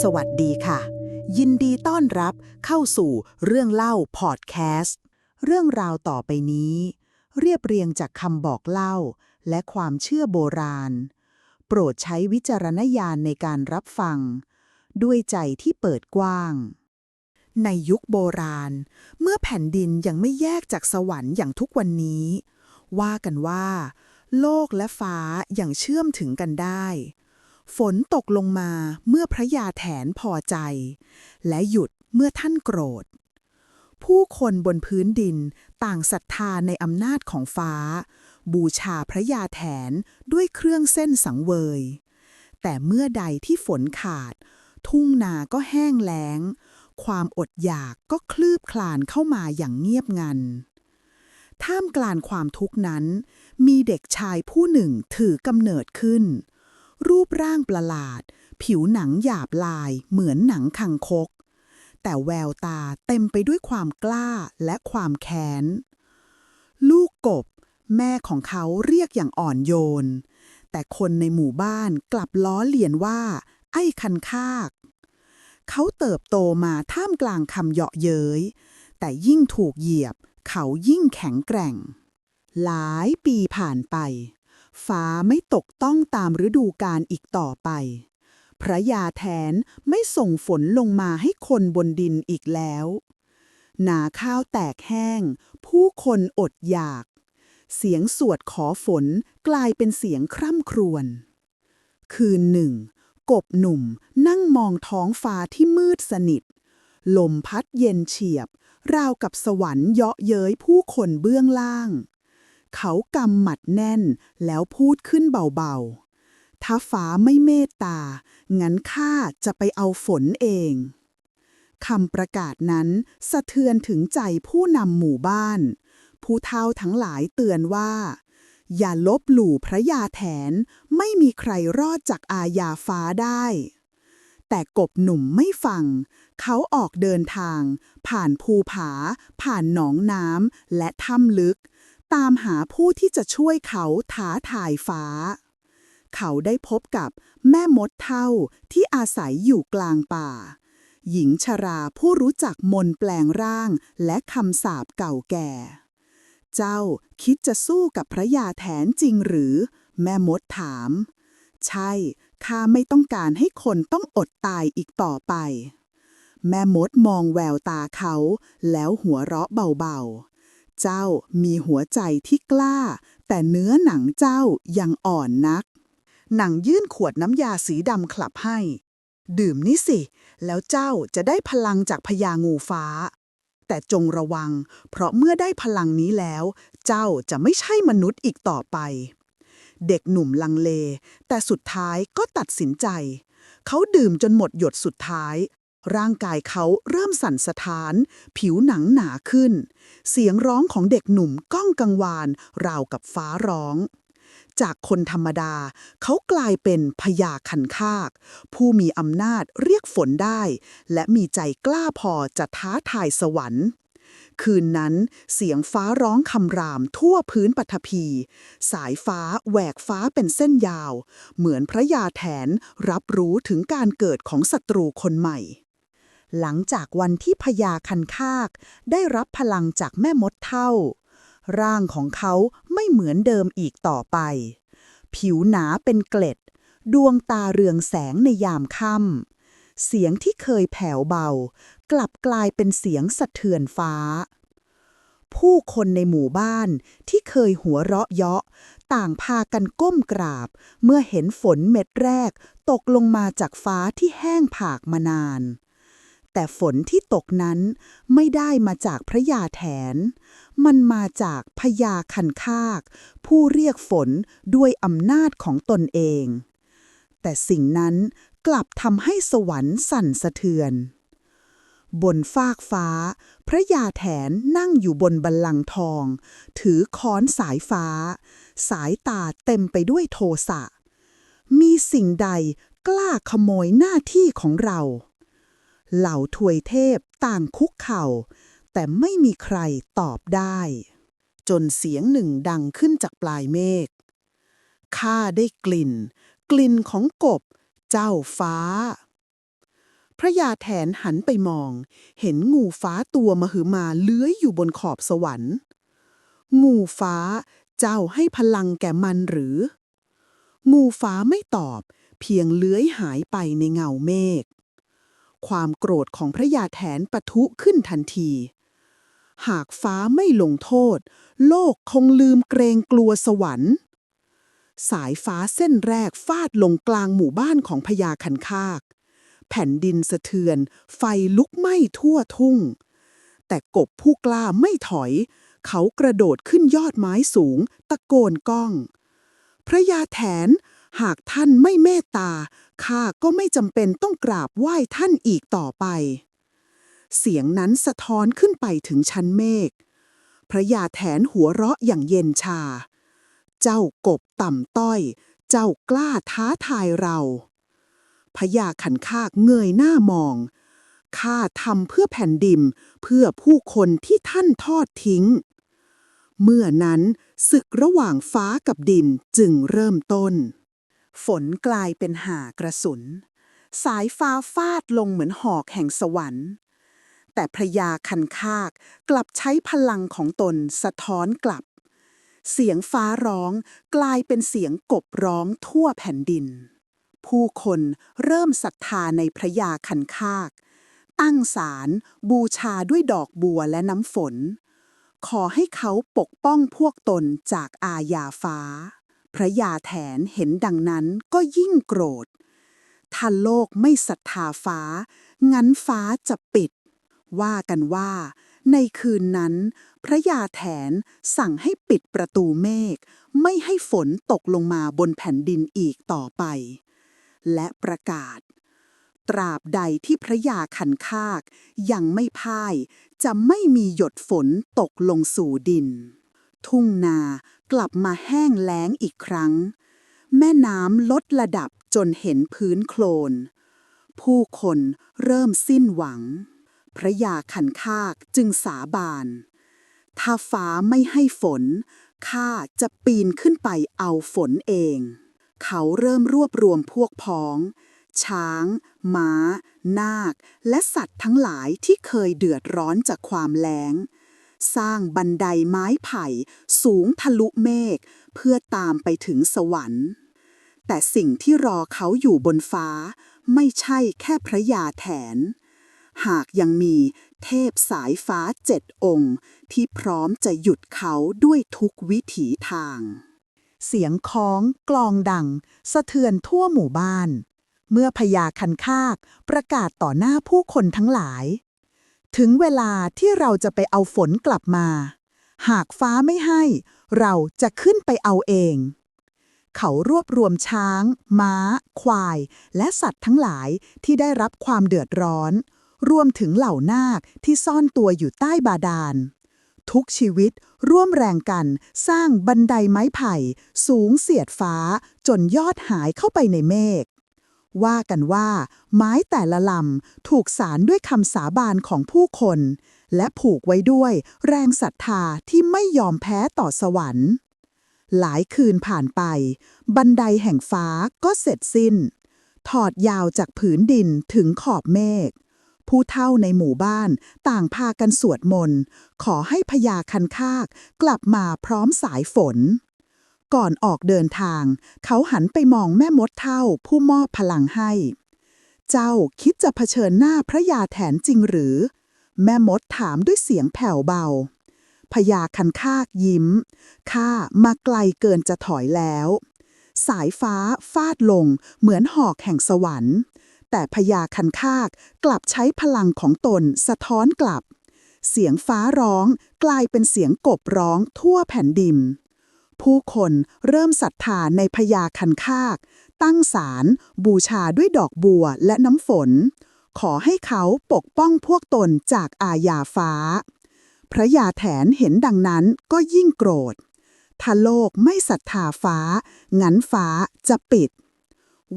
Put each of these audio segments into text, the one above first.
สวัสดีค่ะ ยินดีต้อนรับเข้าสู่เรื่องเล่าพอดแคสต์ เรื่องราวต่อไปนี้ เรียบเรียงจากคำบอกเล่า และความเชื่อโบราณ โปรดใช้วิจารณญาณในการรับฟัง ด้วยใจที่เปิดกว้าง ในยุคโบราณ เมื่อแผ่นดินยังไม่แยกจากสวรรค์อย่างทุกวันนี้ ว่ากันว่า โลกและฟ้าย่างเชื่อมถึงกันได้ ฝนตกลงมาเมื่อพระยาแถนพอใจ และหยุดเมื่อท่านโกรธ ผู้คนบนพื้นดินต่างศรัทธาในอำนาจของฟ้า บูชาพระยาแถนด้วยเครื่องเส้นสังเวย แต่เมื่อใดที่ฝนขาด ทุ่งนาก็แห้งแล้ง ความอดอยากก็คลืบคลานเข้ามาอย่างเงียบงันท่ามกลางความทุกข์นั้น มีเด็กชายผู้หนึ่งถือกำเนิดขึ้น รูปร่างประหลาด ผิวหนังหยาบลาย เหมือนหนังคังคก แต่แววตาเต็มไปด้วยความกล้าและความแค้น ลูกกบ แม่ของเขาเรียกอย่างอ่อนโยน แต่คนในหมู่บ้านกลับล้อเลียนว่า ไอ้คันคาก เขาเติบโตมาท่ามกลางคำเยาะเย้ย แต่ยิ่งถูกเหยียบ เขายิ่งแข็งแกร่ง หลายปีผ่านไป ฟ้าไม่ตกต้องตามฤดูกาลอีกต่อไป พระยาแทนไม่ส่งฝนลงมาให้คนบนดินอีกแล้ว นาข้าวแตกแห้ง ผู้คนอดอยาก เสียงสวดขอฝนกลายเป็นเสียงคร่ำครวญ คืนหนึ่ง กบหนุ่มนั่งมองท้องฟ้าที่มืดสนิท ลมพัดเย็นเฉียบ ราวกับสวรรค์เยาะเย้ยผู้คนเบื้องล่าง เขากำหมัดแน่นแล้วพูดขึ้นเบาๆ ถ้าฟ้าไม่เมตตา งั้นข้าจะไปเอาฝนเองคำประกาศนั้นสะเทือนถึงใจผู้นำหมู่บ้าน ผู้เฒ่าทั้งหลายเตือนว่า อย่าลบหลู่พระยาแถนไม่มีใครรอดจากอาญาฟ้าได้ แต่กบหนุ่มไม่ฟัง เขาออกเดินทาง ผ่านภูผา ผ่านหนองน้ำและถ้ำลึก ตามหาผู้ที่จะช่วยเขาท้าทายฟ้า เขาได้พบกับแม่มดเท่าที่อาศัยอยู่กลางป่า หญิงชราผู้รู้จักมนแปลงร่างและคำสาปเก่าแก่ เจ้าคิดจะสู้กับพระยาแถนจริงหรือ แม่มดถาม ใช่ ข้าไม่ต้องการให้คนต้องอดตายอีกต่อไป แม่มดมองแววตาเขา แล้วหัวเราะเบาๆ เจ้ามีหัวใจที่กล้า แต่เนื้อหนังเจ้ายังอ่อนนัก หนังยื่นขวดน้ำยาสีดำคลับให้ ดื่มนี่สิ แล้วเจ้าจะได้พลังจากพญางูฟ้า แต่จงระวัง เพราะเมื่อได้พลังนี้แล้ว เจ้าจะไม่ใช่มนุษย์อีกต่อไป เด็กหนุ่มลังเล แต่สุดท้ายก็ตัดสินใจ เขาดื่มจนหมดหยดสุดท้าย ร่างกายเขาเริ่มสั่นสะท้าน ผิวหนังหนาขึ้น เสียงร้องของเด็กหนุ่มก้องกังวาน ราวกับฟ้าร้อง จากคนธรรมดา เขากลายเป็นพญาคันคาก ผู้มีอำนาจเรียกฝนได้ และมีใจกล้าพอจะท้าทายสวรรค์คืนนั้นเสียงฟ้าร้องคำรามทั่วพื้นปฐพี สายฟ้าแหวกฟ้าเป็นเส้นยาว เหมือนพระยาแถนรับรู้ถึงการเกิดของศัตรูคนใหม่ หลังจากวันที่พญาคันคาก ได้รับพลังจากแม่มดเท่า ร่างของเขาไม่เหมือนเดิมอีกต่อไป ผิวหนาเป็นเกล็ด ดวงตาเรืองแสงในยามค่ำเสียงที่เคยแผ่วเบา กลับกลายเป็นเสียงสะเทือนฟ้า ผู้คนในหมู่บ้านที่เคยหัวเราะเยาะ ต่างพากันก้มกราบ เมื่อเห็นฝนเม็ดแรกตกลงมาจากฟ้าที่แห้งผากมานาน แต่ฝนที่ตกนั้นไม่ได้มาจากพระยาแถน มันมาจากพญาคันคาก ผู้เรียกฝนด้วยอำนาจของตนเอง แต่สิ่งนั้นกลับทำให้สวรรค์สั่นสะเทือน บนฟากฟ้า พระยาแถนนั่งอยู่บนบัลลังก์ทอง ถือค้อนสายฟ้า สายตาเต็มไปด้วยโทสะ มีสิ่งใดกล้าขโมยหน้าที่ของเรา เหล่าทวยเทพต่างคุกเข่า แต่ไม่มีใครตอบได้ จนเสียงหนึ่งดังขึ้นจากปลายเมฆข้าได้กลิ่น กลิ่นของกบ เจ้าฟ้า พระยาแถนหันไปมอง เห็นงูฟ้าตัวมหึมาเลื้อยอยู่บนขอบสวรรค์ งูฟ้าเจ้าให้พลังแก่มันหรือ งูฟ้าไม่ตอบ เพียงเลื้อยหายไปในเงาเมฆ ความโกรธของพระยาแถนปะทุขึ้นทันที หากฟ้าไม่ลงโทษ โลกคงลืมเกรงกลัวสวรรค์ สายฟ้าเส้นแรกฟาดลงกลางหมู่บ้านของพญาคันคาก แผ่นดินสะเทือน ไฟลุกไหม้ทั่วทุ่ง แต่กบผู้กล้าไม่ถอย เขากระโดดขึ้นยอดไม้สูง ตะโกนก้อง พระยาแถนหากท่านไม่เมตตา ข้าก็ไม่จำเป็นต้องกราบไหว้ท่านอีกต่อไป เสียงนั้นสะท้อนขึ้นไปถึงชั้นเมฆ พระยาแถนหัวเราะอย่างเย็นชา เจ้ากบต่ำต้อย เจ้ากล้าท้าทายเราพญาขันคากเงยหน้ามอง ข้าทำเพื่อแผ่นดินเพื่อผู้คนที่ท่านทอดทิ้ง เมื่อนั้นศึกระหว่างฟ้ากับดินจึงเริ่มต้น ฝนกลายเป็นหากระสุน สายฟ้าฟาดลงเหมือนหอกแห่งสวรรค์ แต่พระยาคันคากกลับใช้พลังของตนสะท้อนกลับ เสียงฟ้าร้องกลายเป็นเสียงกบร้องทั่วแผ่นดิน ผู้คนเริ่มศรัทธาในพระยาคันคาก ตั้งศาลบูชาด้วยดอกบัวและน้ำฝน ขอให้เขาปกป้องพวกตนจากอาญาฟ้า พระยาแถนเห็นดังนั้นก็ยิ่งโกรธ ถ้าโลกไม่ศรัทธาฟ้า งั้นฟ้าจะปิด ว่ากันว่า ในคืนนั้น พระยาแถนสั่งให้ปิดประตูเมฆ ไม่ให้ฝนตกลงมาบนแผ่นดินอีกต่อไป และประกาศ ตราบใดที่พระยาขันคาก ยังไม่พ่าย จะไม่มีหยดฝนตกลงสู่ดิน ทุ่งนากลับมาแห้งแล้งอีกครั้ง แม่น้ำลดระดับจนเห็นพื้นโคลน ผู้คนเริ่มสิ้นหวัง พระยาขันคากจึงสาบาน ถ้าฟ้าไม่ให้ฝน ข้าจะปีนขึ้นไปเอาฝนเอง เขาเริ่มรวบรวมพวกพ้อง ช้าง ม้า นาค และสัตว์ทั้งหลายที่เคยเดือดร้อนจากความแล้ง สร้างบันไดไม้ไผ่ สูงทะลุเมฆ เพื่อตามไปถึงสวรรค์ แต่สิ่งที่รอเขาอยู่บนฟ้า ไม่ใช่แค่พระยาแถน หากยังมีเทพสายฟ้าเจ็ดองค์ ที่พร้อมจะหยุดเขาด้วยทุกวิถีทาง เสียงค้องกลองดัง สะเทือนทั่วหมู่บ้าน เมื่อพญาคันคากประกาศต่อหน้าผู้คนทั้งหลาย ถึงเวลาที่เราจะไปเอาฝนกลับมา หากฟ้าไม่ให้ เราจะขึ้นไปเอาเอง เขารวบรวมช้าง ม้า ควาย และสัตว์ทั้งหลายที่ได้รับความเดือดร้อน รวมถึงเหล่านาคที่ซ่อนตัวอยู่ใต้บาดาล ทุกชีวิตร่วมแรงกันสร้างบันไดไม้ไผ่ สูงเสียดฟ้าจนยอดหายเข้าไปในเมฆ ว่ากันว่า ไม้แต่ละลำถูกสารด้วยคำสาบานของผู้คน และผูกไว้ด้วยแรงศรัทธาที่ไม่ยอมแพ้ต่อสวรรค์ หลายคืนผ่านไป บันไดแห่งฟ้าก็เสร็จสิ้น ถอดยาวจากผืนดินถึงขอบเมฆผู้เฒ่าในหมู่บ้านต่างพากันสวดมนต์ ขอให้พญาคันคาก กลับมาพร้อมสายฝน ก่อนออกเดินทาง เขาหันไปมองแม่มดเท่าผู้มอบพลังให้ เจ้าคิดจะเผชิญหน้าพระยาแถนจริงหรือ แม่มดถามด้วยเสียงแผ่วเบาพญาคันคากยิ้ม ข้ามาไกลเกินจะถอยแล้ว สายฟ้าฟาดลงเหมือนหอกแห่งสวรรค์ แต่พญาคันคากกลับใช้พลังของตนสะท้อนกลับ เสียงฟ้าร้องกลายเป็นเสียงกบร้องทั่วแผ่นดิน ผู้คนเริ่มศรัทธาในพญาคันคาก ตั้งศาลบูชาด้วยดอกบัวและน้ำฝน ขอให้เขาปกป้องพวกตนจากอาญาฟ้า พระยาแถนเห็นดังนั้นก็ยิ่งโกรธ ถ้าโลกไม่ศรัทธาฟ้า งั้นฟ้าจะปิด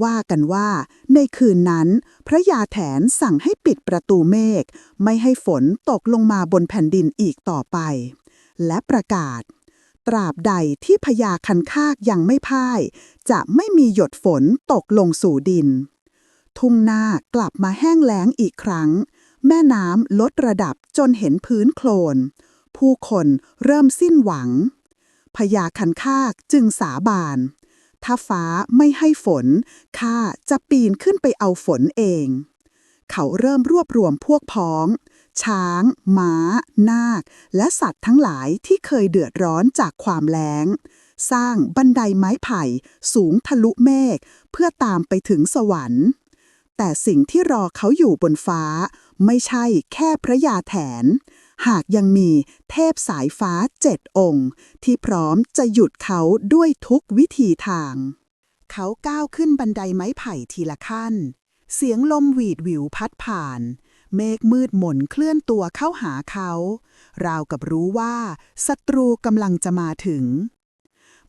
ว่ากันว่า ในคืนนั้น พระยาแถนสั่งให้ปิดประตูเมฆไม่ให้ฝนตกลงมาบนแผ่นดินอีกต่อไป และประกาศ ตราบใดที่พญาคันคากยังไม่พ่าย จะไม่มีหยดฝนตกลงสู่ดิน ทุ่งนากลับมาแห้งแล้งอีกครั้ง แม่น้ำลดระดับจนเห็นพื้นโคลน ผู้คนเริ่มสิ้นหวังพญาคันคากจึงสาบาน ถ้าฟ้าไม่ให้ฝน ข้าจะปีนขึ้นไปเอาฝนเอง เขาเริ่มรวบรวมพวกพ้อง ช้าง ม้า นาค และสัตว์ทั้งหลายที่เคยเดือดร้อนจากความแล้ง สร้างบันไดไม้ไผ่สูงทะลุเมฆเพื่อตามไปถึงสวรรค์ แต่สิ่งที่รอเขาอยู่บนฟ้า ไม่ใช่แค่พระยาแถน หากยังมีเทพสายฟ้าเจ็ดองค์ ที่พร้อมจะหยุดเขาด้วยทุกวิธีทาง เขาก้าวขึ้นบันไดไม้ไผ่ทีละขั้น เสียงลมหวีดหวิวพัดผ่าน เมฆมืดหม่นเคลื่อนตัวเข้าหาเขา ราวกับรู้ว่าศัตรูกำลังจะมาถึง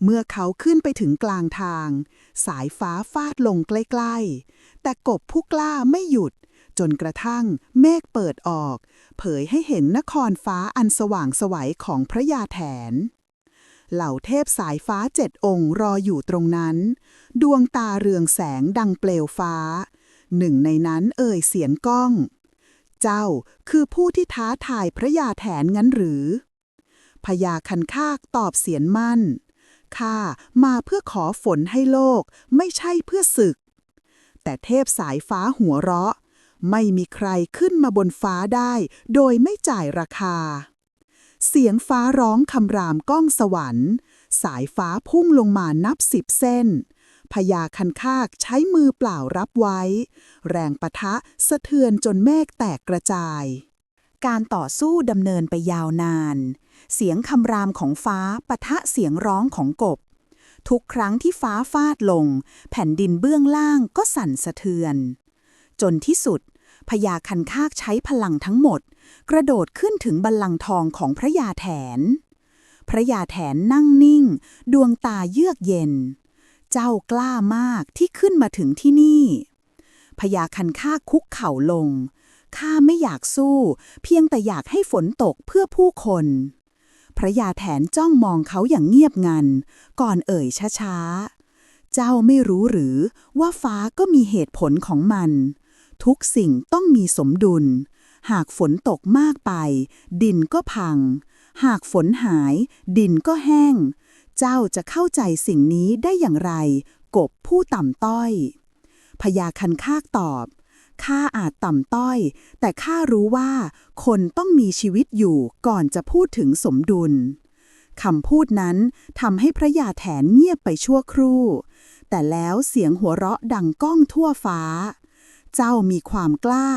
เมื่อเขาขึ้นไปถึงกลางทาง สายฟ้าฟาดลงใกล้ๆ แต่กบผู้กล้าไม่หยุด จนกระทั่งเมฆเปิดออก เผยให้เห็นนครฟ้าอันสว่างสวัยของพระยาแถนเหล่าเทพสายฟ้าเจ็ดองค์รออยู่ตรงนั้น ดวงตาเรืองแสงดังเปลวฟ้า หนึ่งในนั้นเอ่ยเสียงก้อง เจ้าคือผู้ที่ท้าทายพระยาแถนงั้นหรือ พญาคันคากตอบเสียนมั่น ข้ามาเพื่อขอฝนให้โลกไม่ใช่เพื่อศึก แต่เทพสายฟ้าหัวเราะ ไม่มีใครขึ้นมาบนฟ้าได้ โดยไม่จ่ายราคา เสียงฟ้าร้องคำรามก้องสวรรค์ สายฟ้าพุ่งลงมานับสิบเส้น พญาคันคากใช้มือเปล่ารับไว้ แรงปะทะสะเทือนจนเมฆแตกกระจาย การต่อสู้ดำเนินไปยาวนาน เสียงคำรามของฟ้าปะทะเสียงร้องของกบ ทุกครั้งที่ฟ้าฟาดลง แผ่นดินเบื้องล่างก็สั่นสะเทือน จนที่สุดพญาคันคากใช้พลังทั้งหมด กระโดดขึ้นถึงบัลลังก์ทองของพระยาแถน พระยาแถนนั่งนิ่ง ดวงตาเยือกเย็น เจ้ากล้ามากที่ขึ้นมาถึงที่นี่พญาคันคาคุกเข่าลง ข้าไม่อยากสู้ เพียงแต่อยากให้ฝนตกเพื่อผู้คน พระยาแถนจ้องมองเขาอย่างเงียบงัน ก่อนเอ่ยช้าๆ เจ้าไม่รู้หรือว่าฟ้าก็มีเหตุผลของมัน ทุกสิ่งต้องมีสมดุล หากฝนตกมากไป ดินก็พัง หากฝนหาย ดินก็แห้ง เจ้าจะเข้าใจสิ่งนี้ได้อย่างไร กบผู้ต่ำต้อย พญาคันคากตอบ ข้าอาจต่ำต้อย แต่ข้ารู้ว่าคนต้องมีชีวิตอยู่ก่อนจะพูดถึงสมดุลคำพูดนั้นทำให้พระยาแถนเงียบไปชั่วครู่ แต่แล้วเสียงหัวเราะดังก้องทั่วฟ้า เจ้ามีความกล้า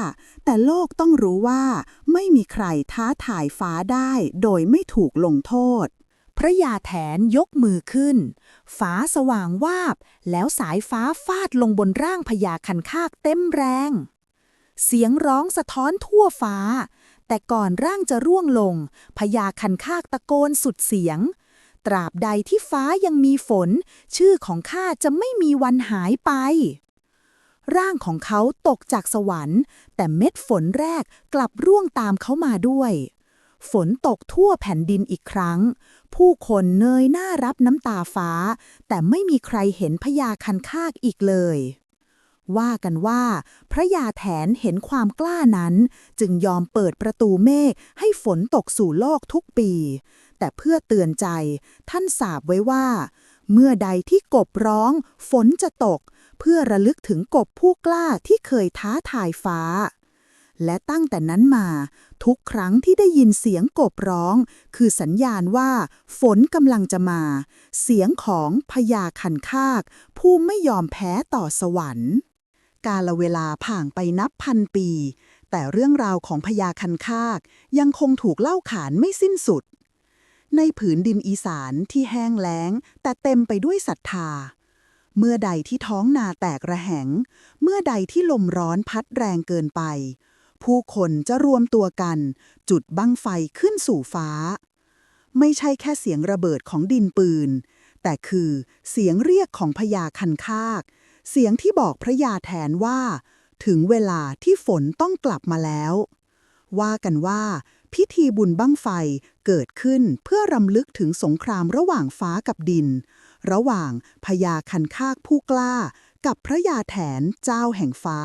แต่โลกต้องรู้ว่าไม่มีใครท้าทายฟ้าได้โดยไม่ถูกลงโทษ พระยาแถนยกมือขึ้นฟ้าสว่างวาบ แล้วสายฟ้าฟาดลงบนร่างพญาคันคากเต็มแรง เสียงร้องสะท้อนทั่วฟ้า แต่ก่อนร่างจะร่วงลงพญาคันคากตะโกนสุดเสียง ตราบใดที่ฟ้ายังมีฝน ชื่อของข้าจะไม่มีวันหายไป ร่างของเขาตกจากสวรรค์ แต่เม็ดฝนแรกกลับร่วงตามเขามาด้วยฝนตกทั่วแผ่นดินอีกครั้ง ผู้คนเนยหน้ารับน้ำตาฟ้า แต่ไม่มีใครเห็นพญาคันคากอีกเลย ว่ากันว่า พระยาแถนเห็นความกล้านั้น จึงยอมเปิดประตูเมฆให้ฝนตกสู่โลกทุกปี แต่เพื่อเตือนใจ ท่านสาบไว้ว่า เมื่อใดที่กบร้อง ฝนจะตก เพื่อระลึกถึงกบผู้กล้าที่เคยท้าทายฟ้า และตั้งแต่นั้นมา ทุกครั้งที่ได้ยินเสียงกบร้อง คือสัญญาณว่า ฝนกำลังจะมา เสียงของพญาคันคาก ผู้ไม่ยอมแพ้ต่อสวรรค์ กาลเวลาผ่านไปนับพันปี แต่เรื่องราวของพญาคันคากยังคงถูกเล่าขานไม่สิ้นสุด ในผืนดินอีสานที่แห้งแล้ง แต่เต็มไปด้วยศรัทธาเมื่อใดที่ท้องนาแตกระแหง เมื่อใดที่ลมร้อนพัดแรงเกินไป ผู้คนจะรวมตัวกัน จุดบั้งไฟขึ้นสู่ฟ้า ไม่ใช่แค่เสียงระเบิดของดินปืน แต่คือเสียงเรียกของพญาคันคาก เสียงที่บอกพระยาแทนว่า ถึงเวลาที่ฝนต้องกลับมาแล้ว ว่ากันว่า พิธีบุญบั้งไฟเกิดขึ้นเพื่อรำลึกถึงสงครามระหว่างฟ้ากับดิน ระหว่างพญาคันคากผู้กล้า กับพระยาแถนเจ้าแห่งฟ้า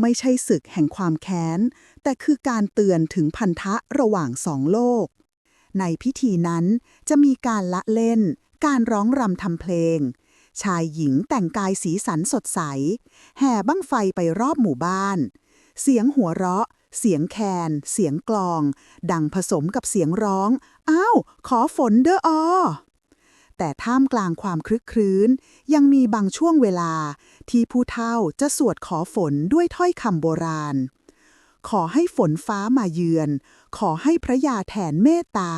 ไม่ใช่ศึกแห่งความแค้น แต่คือการเตือนถึงพันธะระหว่างสองโลก ในพิธีนั้นจะมีการละเล่น การร้องรำทำเพลง ชายหญิงแต่งกายสีสันสดใส แห่บั้งไฟไปรอบหมู่บ้าน เสียงหัวเราะ เสียงแคน เสียงกลอง ดังผสมกับเสียงร้อง อ้าว ขอฝนเด้ออ แต่ท่ามกลางความคลึกครื้น ยังมีบางช่วงเวลา ที่ผู้เฒ่าจะสวดขอฝนด้วยถ้อยคำโบราณ ขอให้ฝนฟ้ามาเยือน ขอให้พระยาแทนเมตตา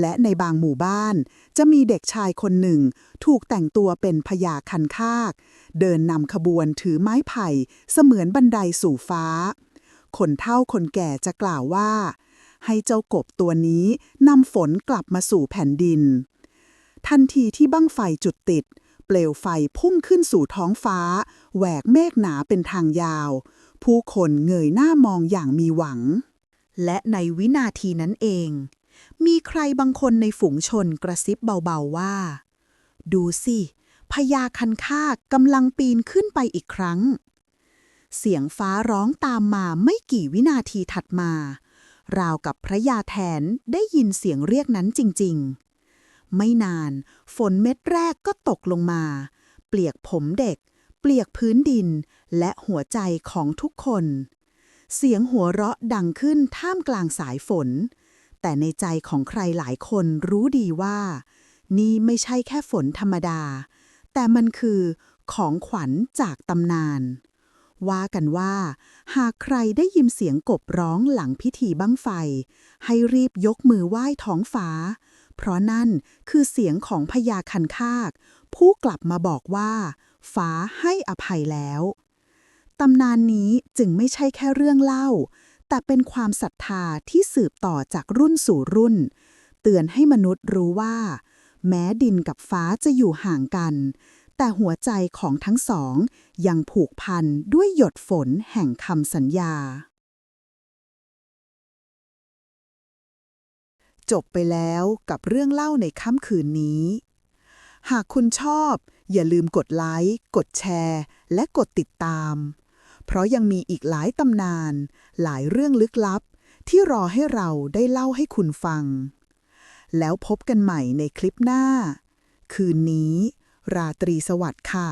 และในบางหมู่บ้าน จะมีเด็กชายคนหนึ่ง ถูกแต่งตัวเป็นพญาคันคาก เดินนำขบวนถือไม้ไผ่เสมือนบันไดสู่ฟ้า คนเฒ่าคนแก่จะกล่าวว่าให้เจ้ากบตัวนี้นำฝนกลับมาสู่แผ่นดิน ทันทีที่บั้งไฟจุดติด เปลวไฟพุ่งขึ้นสู่ท้องฟ้า แหวกเมฆหนาเป็นทางยาว ผู้คนเงยหน้ามองอย่างมีหวัง และในวินาทีนั้นเอง มีใครบางคนในฝูงชนกระซิบเบาๆว่า ดูสิพญาคันคากกำลังปีนขึ้นไปอีกครั้ง เสียงฟ้าร้องตามมาไม่กี่วินาทีถัดมา ราวกับพระยาแทนได้ยินเสียงเรียกนั้นจริง ๆ ไม่นาน ฝนเม็ดแรกก็ตกลงมา เปลียกผมเด็ก เปลียกพื้นดิน และหัวใจของทุกคน เสียงหัวเราะดังขึ้นท่ามกลางสายฝน แต่ในใจของใครหลายคนรู้ดีว่า นี่ไม่ใช่แค่ฝนธรรมดา แต่มันคือของขวัญจากตำนาน ว่ากันว่า หากใครได้ยินเสียงกบร้องหลังพิธีบั้งไฟ ให้รีบยกมือไหว้ท้องฟ้า เพราะนั่นคือเสียงของพญาคันคาก ผู้กลับมาบอกว่า ฟ้าให้อภัยแล้วตำนานนี้จึงไม่ใช่แค่เรื่องเล่า แต่เป็นความศรัทธาที่สืบต่อจากรุ่นสู่รุ่น เตือนให้มนุษย์รู้ว่า แม้ดินกับฟ้าจะอยู่ห่างกัน แต่หัวใจของทั้งสองยังผูกพันด้วยหยดฝนแห่งคำสัญญา จบไปแล้วกับเรื่องเล่าในค่ำคืนนี้ หากคุณชอบ อย่าลืมกดไลค์ กดแชร์ และกดติดตาม เพราะยังมีอีกหลายตำนาน หลายเรื่องลึกลับ ที่รอให้เราได้เล่าให้คุณฟัง แล้วพบกันใหม่ในคลิปหน้า คืนนี้ ราตรีสวัสดิ์ค่ะ